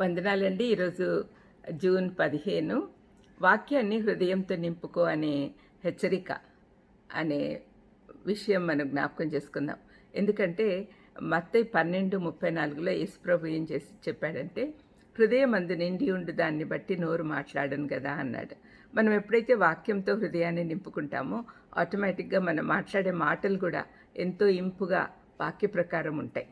వందనాలండి. ఈరోజు జూన్ పదిహేను. వాక్యాన్ని హృదయంతో నింపుకో అనే హెచ్చరిక అనే విషయం మనం జ్ఞాపకం చేసుకుందాం. ఎందుకంటే మత్తయి పన్నెండు ముప్పై నాలుగులో యేసుప్రభు ఏం చేసి చెప్పాడంటే హృదయం అందు నిండి ఉండు దాన్ని బట్టి నోరు మాట్లాడను కదా అన్నాడు. మనం ఎప్పుడైతే వాక్యంతో హృదయాన్ని నింపుకుంటామో ఆటోమేటిక్గా మనం మాట్లాడే మాటలు కూడా ఎంతో ఇంపుగా వాక్య ప్రకారం ఉంటాయి.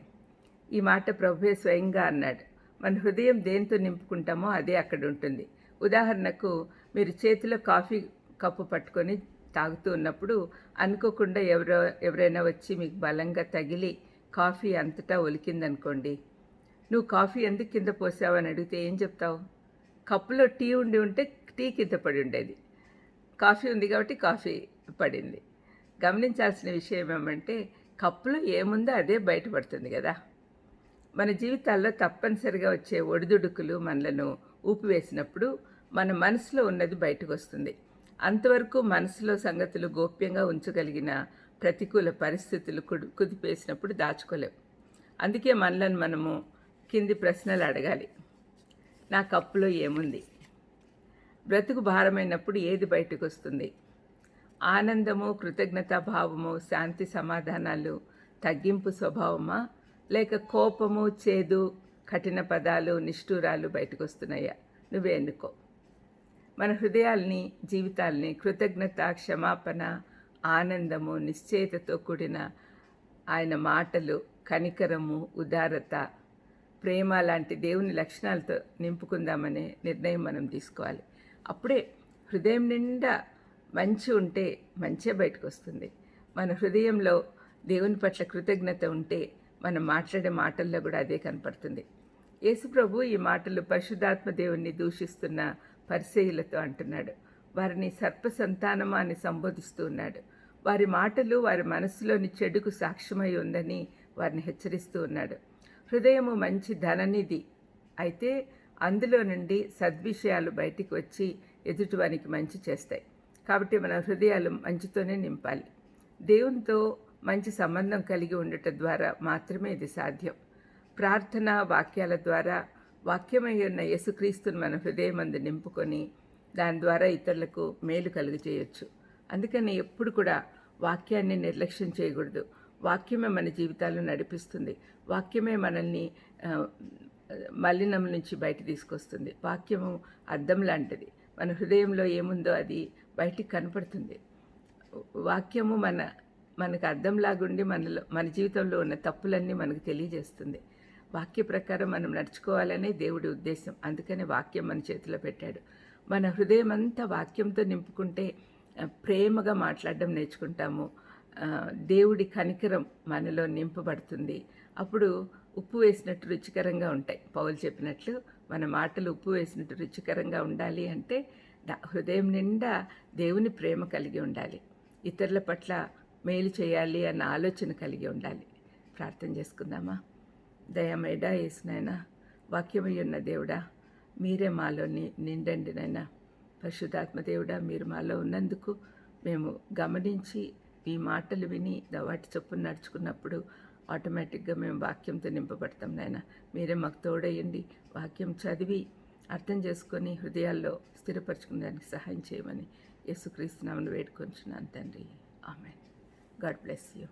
ఈ మాట ప్రభువే స్వయంగా అన్నాడు. మన హృదయం దేంతో నింపుకుంటామో అదే అక్కడ ఉంటుంది. ఉదాహరణకు మీరు చేతిలో కాఫీ కప్పు పట్టుకొని తాగుతూ ఉన్నప్పుడు అనుకోకుండా ఎవరో ఎవరైనా వచ్చి మీకు బలంగా తగిలి కాఫీ అంతటా ఒలికిందనుకోండి. నువ్వు కాఫీ ఎందుకు కింద పోసావు అని అడిగితే ఏం చెప్తావు? కప్పులో టీ ఉండి ఉంటే టీ కింద పడి ఉండేది. కాఫీ ఉంది కాబట్టి కాఫీ పడింది. గమనించాల్సిన విషయం ఏమంటే కప్పులో ఏముందో అదే బయటపడుతుంది కదా. మన జీవితాల్లో తప్పనిసరిగా వచ్చే ఒడిదుడుకులు మనలను ఊపివేసినప్పుడు మన మనసులో ఉన్నది బయటకు వస్తుంది అంతవరకు మనసులో సంగతులు గోప్యంగా ఉంచగలిగిన ప్రతికూల పరిస్థితులు కుడి కుదిపేసినప్పుడు దాచుకోలేము అందుకే మనలను మనము కింది ప్రశ్నలు అడగాలి. నా కప్పులో ఏముంది? బ్రతుకు భారమైనప్పుడు ఏది బయటకు వస్తుంది ఆనందము కృతజ్ఞతాభావము శాంతి సమాధానాలు తగ్గింపు స్వభావమా? లేక కోపము చేదు కఠిన పదాలు నిష్ఠూరాలు బయటకు వస్తున్నాయా నువ్వే ఎన్నుకో. మన హృదయాల్ని జీవితాల్ని కృతజ్ఞత క్షమాపణ ఆనందము నిశ్చయతతో కూడిన ఆయన మాటలు కనికరము ఉదారత ప్రేమ లాంటి దేవుని లక్షణాలతో నింపుకుందామనే నిర్ణయం మనం తీసుకోవాలి. అప్పుడే హృదయం నిండా మంచి ఉంటే మంచే బయటకు వస్తుంది మన హృదయంలో దేవుని పట్ల కృతజ్ఞత ఉంటే మనం మాట్లాడే మాటల్లో కూడా అదే కనపడుతుంది. యేసుప్రభు ఈ మాటలు పరిశుద్ధాత్మ దేవుణ్ణి దూషిస్తున్న పరిచయులతో అంటున్నాడు. వారిని సర్ప సంతానమా అని సంబోధిస్తూ ఉన్నాడు. వారి మాటలు వారి మనసులోని చెడుకు సాక్ష్యమై ఉందని వారిని హెచ్చరిస్తూ ఉన్నాడు. హృదయము మంచి ధననిధి. అయితే అందులో నుండి సద్విషయాలు బయటికి వచ్చి ఎదుటివానికి మంచి చేస్తాయి. కాబట్టి మన హృదయాలు మంచితోనే నింపాలి. దేవునితో మంచి సంబంధం కలిగి ఉండటం ద్వారా మాత్రమే ఇది సాధ్యం. ప్రార్థన వాక్యాల ద్వారా వాక్యమై ఉన్న యేసుక్రీస్తుని మన హృదయమందు నింపుకొని దాని ద్వారా ఇతరులకు మేలు కలుగజేయొచ్చు. అందుకని ఎప్పుడు కూడా వాక్యాన్ని నిర్లక్ష్యం చేయకూడదు. వాక్యమే మన జీవితాలను నడిపిస్తుంది. వాక్యమే మనల్ని మలినం నుంచి బయట తీసుకొస్తుంది. వాక్యము అర్థం లాంటిది. మన హృదయంలో ఏముందో అది బయటికి కనపడుతుంది. వాక్యము మన మనకు అర్థంలాగుండి మనలో మన జీవితంలో ఉన్న తప్పులన్నీ మనకు తెలియజేస్తుంది. వాక్య ప్రకారం మనం నడుచుకోవాలనే దేవుడి ఉద్దేశం. అందుకనే వాక్యం మన చేతిలో పెట్టాడు. మన హృదయం అంతా వాక్యంతో నింపుకుంటే ప్రేమగా మాట్లాడడం నేర్చుకుంటాము. దేవుడి కనికరం మనలో నింపబడుతుంది. అప్పుడు ఉప్పు వేసినట్టు రుచికరంగా ఉంటాయి. పౌలు చెప్పినట్లు మన మాటలు ఉప్పు వేసినట్టు రుచికరంగా ఉండాలి అంటే హృదయం నిండా దేవుని ప్రేమ కలిగి ఉండాలి. ఇతరుల పట్ల మేలు చేయాలి అన్న ఆలోచన కలిగి ఉండాలి. ప్రార్థన చేసుకుందామా? దయమేడా వేసినైనా వాక్యమై ఉన్న దేవుడా మీరే మాలో నిండండి నైనా పరిశుధాత్మ దేవుడా మీరు మాలో ఉన్నందుకు మేము గమనించి మీ మాటలు విని వాటి చొప్పున నడుచుకున్నప్పుడు ఆటోమేటిక్గా మేము వాక్యంతో నింపబడతాం నాయన. మీరే మాకు తోడయ్యండి. వాక్యం చదివి అర్థం చేసుకొని హృదయాల్లో స్థిరపరచుకునేదానికి సహాయం చేయమని యేసుక్రీస్తునామను వేడుకొంచున్నాను తండ్రి. ఆమె God bless you.